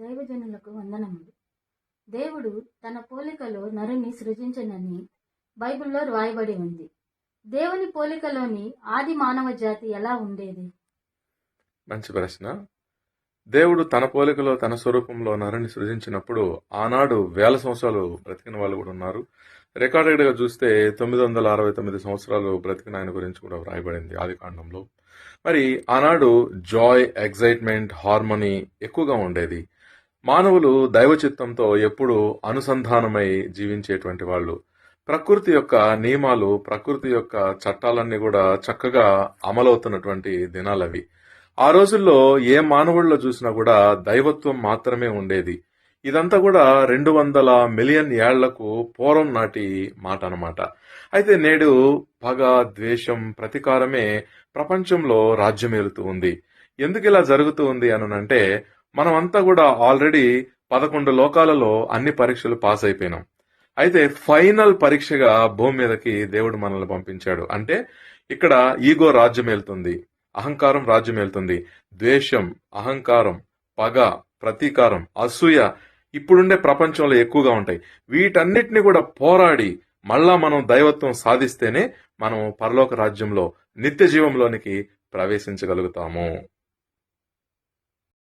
దైవజనులకు వందనములు. దేవుడు తన పోలికలో నరుని సృజించనని బైబిల్లో రాయబడి ఉంది. దేవుని పోలికలోని ఆది మానవ జాతి ఎలా ఉండేది? మంచి ప్రశ్న. దేవుడు తన పోలికలో తన స్వరూపంలో నరుని సృజించినప్పుడు ఆనాడు వేల సంవత్సరాలు బ్రతికిన వాళ్ళు కూడా ఉన్నారు. రికార్డెడ్గా చూస్తే తొమ్మిది వందల అరవై తొమ్మిది సంవత్సరాలు బ్రతికిన ఆయన గురించి కూడా వ్రాయబడింది ఆది కాండంలో. మరి ఆనాడు జాయ్ ఎగ్జైట్మెంట్ హార్మోనీ ఎక్కువగా ఉండేది. మానవులు దైవ చిత్తంతో ఎప్పుడూ అనుసంధానమై జీవించేటువంటి వాళ్ళు. ప్రకృతి యొక్క నియమాలు ప్రకృతి యొక్క చట్టాలన్నీ కూడా చక్కగా అమలవుతున్నటువంటి దినాలవి ఆ రోజుల్లో ఏ మానవుల్లో చూసినా కూడా దైవత్వం మాత్రమే ఉండేది. ఇదంతా కూడా రెండు వందల మిలియన్ ఏళ్ళకు పూర్వం నాటి మాట అనమాట అయితే నేడు పగ ద్వేషం ప్రతీకారమే ప్రపంచంలో రాజ్యమేలుతూ ఉంది. ఎందుకు ఇలా జరుగుతూ ఉంది అనంటే మనమంతా కూడా ఆల్రెడీ పదకొండు లోకాలలో అన్ని పరీక్షలు పాస్ అయిపోయినాం. అయితే ఫైనల్ పరీక్షగా భూమి మీదకి దేవుడు మనల్ని పంపించాడు. అంటే ఇక్కడ ఈగో రాజ్యమేలుతుంది అహంకారం రాజ్యమేలుతుంది ద్వేషం అహంకారం పగ ప్రతీకారం అసూయ ఇప్పుడుండే ప్రపంచంలో ఎక్కువగా ఉంటాయి. వీటన్నిటిని కూడా పోరాడి మళ్ళా మనం దైవత్వం సాధిస్తేనే మనం పరలోక రాజ్యంలో నిత్య జీవంలోనికి ప్రవేశించగలుగుతాము.